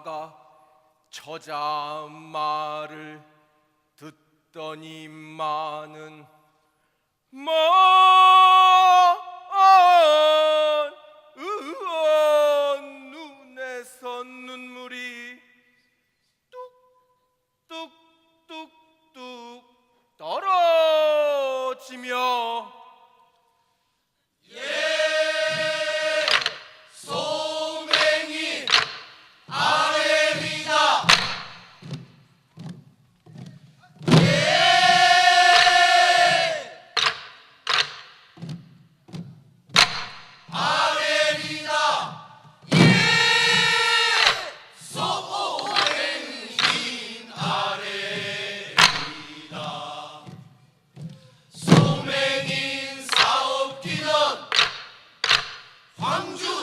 나가 저자 말을 듣더니 많은 마 아, Hangzhou.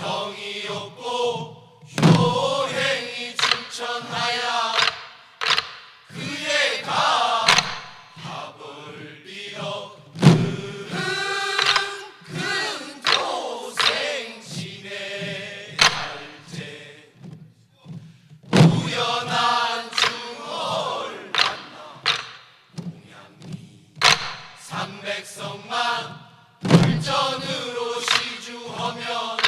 정이 없고 효행이 충천하야 그의 가 밥을 빌어 큰 교생 지내 할때 우연한 중얼 만나 동양미 삼백성만 불전으로 시주하면